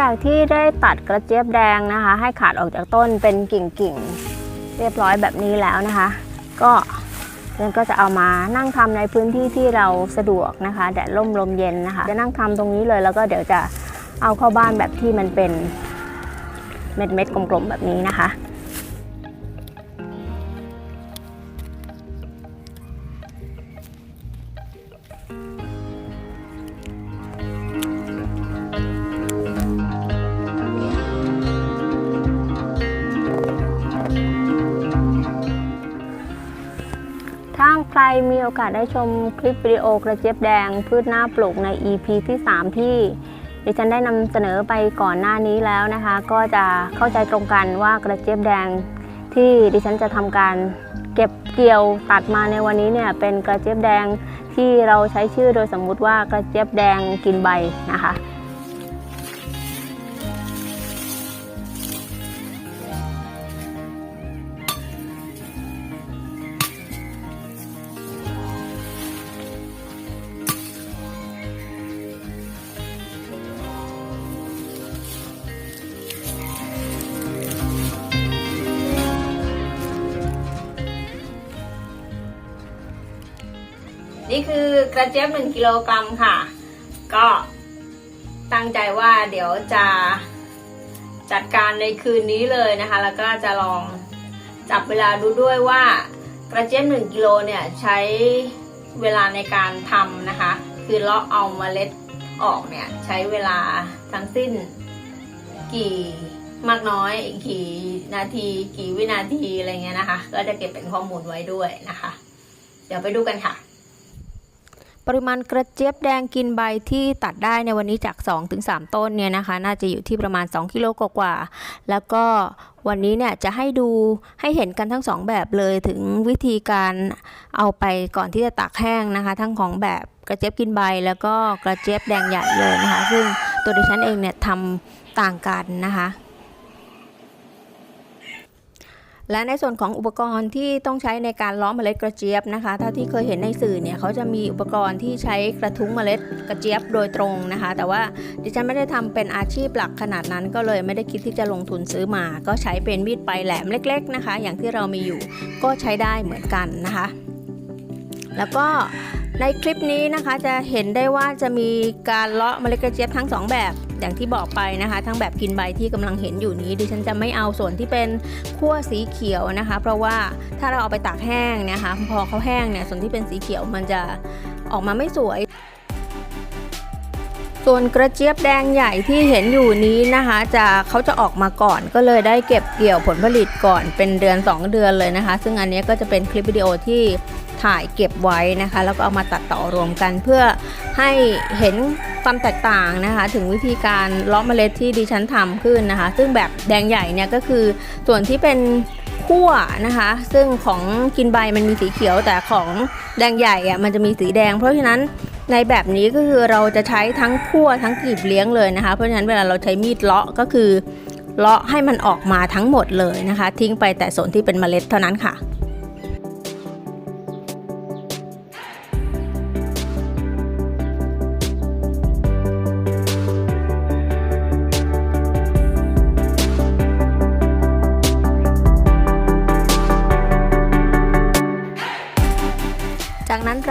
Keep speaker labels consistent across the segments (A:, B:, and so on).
A: จากที่ได้ตัดกระเจี๊ยบแดงนะคะ ให้ขาดออกจากต้นเป็นกิ่งๆ เรียบร้อยแบบนี้แล้วนะคะ ก็เดือนก็จะเอามานั่งทำในพื้นที่ที่เราสะดวกนะคะแดดร่มลมเย็นนะคะ จะนั่งทำตรงนี้เลยแล้วก็เดี๋ยวจะเอาเข้าบ้านแบบที่มันเป็นเม็ดเม็ดๆกลมๆแบบนี้นะคะ ใครมีโอกาสได้ชมคลิปวิดีโอกระเจี๊ยบแดงพืชหน้าปลูกใน EP ที่ 3 ที่ดิฉันได้นำเสนอไปก่อนหน้านี้แล้วนะคะ ก็จะเข้าใจตรงกันว่ากระเจี๊ยบแดงที่ดิฉันจะทำการเก็บเกี่ยวตัดมาในวันนี้เนี่ยเป็นกระเจี๊ยบแดงที่เราใช้ชื่อโดยสมมุติว่ากระเจี๊ยบแดงกินใบนะคะ นี่คือกระเจี๊ยบ1กิโลกรัมค่ะ ก็ตั้งใจว่าเดี๋ยวจะจัดการในคืนนี้เลยนะคะ แล้วก็จะลองจับเวลาดูด้วยว่ากระเจี๊ยบ1กิโลเนี่ยใช้เวลาในการทำนะคะ คือเลาะเอาเมล็ดออกเนี่ยใช้เวลาทั้งสิ้นกี่มากน้อยกี่นาที กี่วินาทีอะไรเงี้ยนะคะ ก็จะเก็บเป็นข้อมูลไว้ด้วยนะคะ เดี๋ยวไปดูกันค่ะ ปริมาณกระเจี๊ยบแดงกินใบที่ตัดได้ในวันนี้จาก 2-3 ต้นเนี่ยนะคะ น่าจะอยู่ที่ประมาณ 2 กิโลกว่าๆแล้วก็วันนี้เนี่ยจะให้ดูให้เห็นกันทั้งสองแบบเลยถึงวิธีการเอาไปก่อนที่จะตากแห้งนะคะ ทั้งของแบบกระเจี๊ยบกินใบแล้วก็กระเจี๊ยบแดงใหญ่เลยนะคะ ซึ่งตัวดิฉันเองเนี่ยทำต่างกันนะคะ และในส่วนของอุปกรณ์ที่ต้องใช้ในการล้อมเมล็ดกระเจี๊ยบนะคะเท่าที่เคยเห็นในสื่อเนี่ยเขาจะมีอุปกรณ์ที่ใช้กระทุ้งเมล็ดกระเจี๊ยบโดยตรงนะคะ แต่ว่าดิฉันไม่ได้ทำเป็นอาชีพหลักขนาดนั้น ก็เลยไม่ได้คิดที่จะลงทุนซื้อมา ก็ใช้เป็นมีดปลายแหลมเล็ก ๆนะคะ อย่างที่เรามีอยู่ก็ใช้ได้เหมือนกันนะคะ แล้วก็ ในคลิปนี้นะคะจะเห็นได้ว่าจะมีการเลาะเมล็ดกระเจี๊ยบทั้งสองแบบ อย่างที่บอกไปนะคะ ทั้งแบบกินใบที่กำลังเห็นอยู่นี้ ดิฉันจะไม่เอาส่วนที่เป็นขั้วสีเขียวนะคะ เพราะว่าถ้าเราเอาไปตากแห้งนะคะ พอเขาแห้งเนี่ยส่วนที่เป็นสีเขียวมันจะออกมาไม่สวย ส่วนกระเจี๊ยบแดงใหญ่ที่เห็นอยู่นี้นะคะจะเขาจะออกมาก่อนก็เลยได้เก็บเกี่ยวผลผลิตก่อนเป็นเดือน 2 เดือนเลยนะคะ ซึ่งอันนี้ก็จะเป็นคลิปวิดีโอที่ถ่ายเก็บไว้นะคะ แล้วก็เอามาตัดต่อรวมกันเพื่อให้เห็นความแตกต่างนะคะ ถึงวิธีการเลาะเมล็ดที่ดิฉันทำขึ้นนะคะ ซึ่งแบบแดงใหญ่เนี่ยก็คือส่วนที่เป็นขั้วนะคะ ซึ่งของกินใบมันมีสีเขียวแต่ของแดงใหญ่อะมันจะมีสีแดง เพราะฉะนั้น ในแบบนี้ก็คือเราจะใช้ทั้งคั่วทั้งกลีบเลี้ยงเลยนะคะ เพราะฉะนั้นเวลาเราใช้มีดเลาะก็คือเลาะให้มันออกมาทั้งหมดเลยนะคะ ทิ้งไปแต่ส่วนที่เป็นเมล็ดเท่านั้นค่ะ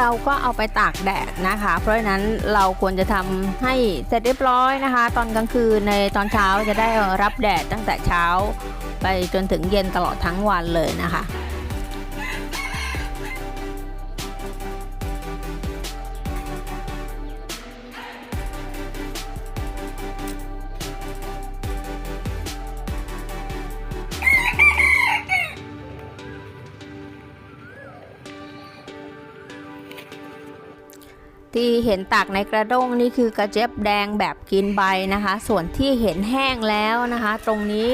A: เราก็เอาไปตากแดดนะคะ เพราะฉะนั้นเราควรจะทำให้เสร็จเรียบร้อยนะคะ ตอนกลางคืนในตอนเช้าจะได้รับแดดตั้งแต่เช้า ไปจนถึงเย็นตลอดทั้งวันเลยนะคะ ที่เห็นตากในกระด้งนี่คือกระเจี๊ยบแดงแบบกินใบนะคะ ส่วนที่เห็นแห้งแล้วนะคะ ตรงนี้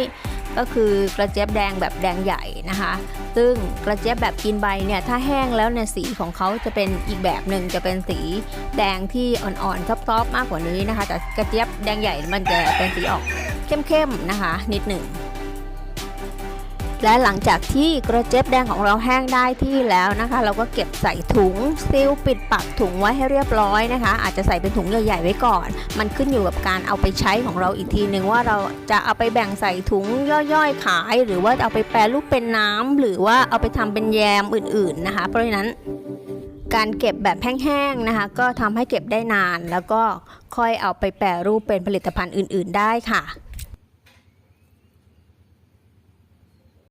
A: ก็คือกระเจี๊ยบแดงแบบแดงใหญ่นะคะ ซึ่งกระเจี๊ยบแบบกินใบเนี่ยถ้าแห้งแล้วเนี่ยสีของเขาจะเป็นอีกแบบหนึ่งจะเป็นสีแดงที่อ่อนๆซอฟๆมากกว่านี้นะคะ แต่กระเจี๊ยบแดงใหญ่มันจะเป็นสีออกเข้มๆนะคะ นิดหนึ่ง
B: และหลังจากที่กระเจี๊ยบแดงของเราแห้งได้ที่แล้วนะคะ เราก็เก็บใส่ถุงซีลปิดปากถุงไว้ให้เรียบร้อยนะคะ อาจจะใส่เป็นถุงใหญ่ๆไว้ก่อน มันขึ้นอยู่กับการเอาไปใช้ของเราอีกทีหนึ่งว่าเราจะเอาไปแบ่งใส่ถุงย่อยๆขาย หรือว่าเอาไปแปรรูปเป็นน้ำหรือว่าเอาไปทำเป็นแยมอื่น ๆนะคะ เพราะฉะนั้นการเก็บแบบแห้งๆนะคะ ก็ทำให้เก็บได้นาน แล้วก็ค่อยเอาไปแปรรูปเป็นผลิตภัณฑ์อื่น ๆ ได้ค่ะ